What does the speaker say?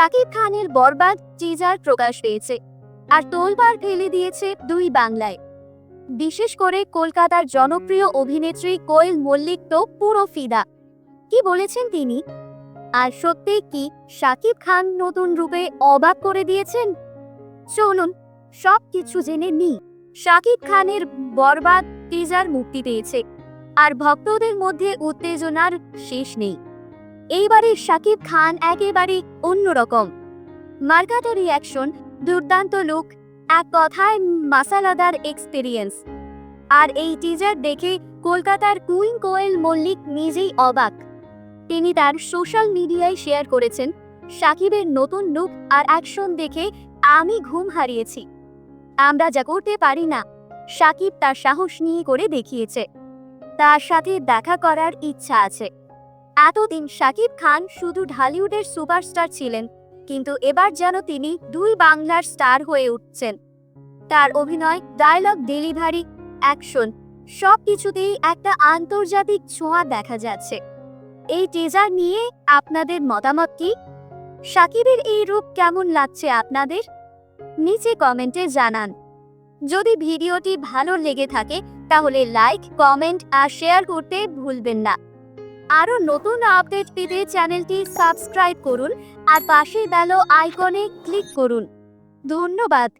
শাকিব খানের বরবাদ টিজার প্রকাশ পেয়েছে। আর তোলবার ফেলে দিয়েছে দুই বাংলায়। বিশেষ করে কলকাতার জনপ্রিয় অভিনেত্রী কোয়েল মল্লিক তো পুরো ফিদা। কি বলেছেন তিনি? আর সত্যি কি শাকিব খান নতুন রূপে অবাক করে দিয়েছেন? চলুন, সব কিছু জেনে নি শাকিব খানের বরবাদ টিজার মুক্তি পেয়েছে। আর ভক্তদের মধ্যে উত্তেজনার শেষ নেই। এইবারে শাকিব খান একেবারে অন্যরকম। মার্কাটো রিয়াকশন দুর্দান্ত লুক, এক কথায় মাসালাদার এক্সপিরিয়েন্স। আর এই টিজার দেখে কলকাতার কুইন কোয়েল মল্লিক নিজেই অবাক। তিনি তার সোশ্যাল মিডিয়ায় শেয়ার করেছেন, সাকিবের নতুন লুক আর অ্যাকশন দেখে আমি ঘুম হারিয়েছি। আমরা যা করতে পারি না, সাকিব তার সাহস নিয়ে করে দেখিয়েছে। তার সাথে দেখা করার ইচ্ছা আছে। এতদিন শাকিব খান শুধু ঢালিউডের সুপারস্টার ছিলেন, কিন্তু এবার যেন তিনি দুই বাংলার স্টার হয়ে উঠছেন। তার অভিনয়, ডায়লগ ডেলিভারি, অ্যাকশন সব কিছুতেই একটা আন্তর্জাতিক ছোঁয়া দেখা যাচ্ছে। এই টিজার নিয়ে আপনাদের মতামত কি? সাকিবের এই রূপ কেমন লাগছে আপনাদের? নিচে কমেন্টে জানান। যদি ভিডিওটি ভালো লেগে থাকে, তাহলে লাইক, কমেন্ট আর শেয়ার করতে ভুলবেন না। আরও নতুন আপডেট পেতে চ্যানেলটি সাবস্ক্রাইব করুন আর পাশে বেল আইকনে ক্লিক করুন। ধন্যবাদ।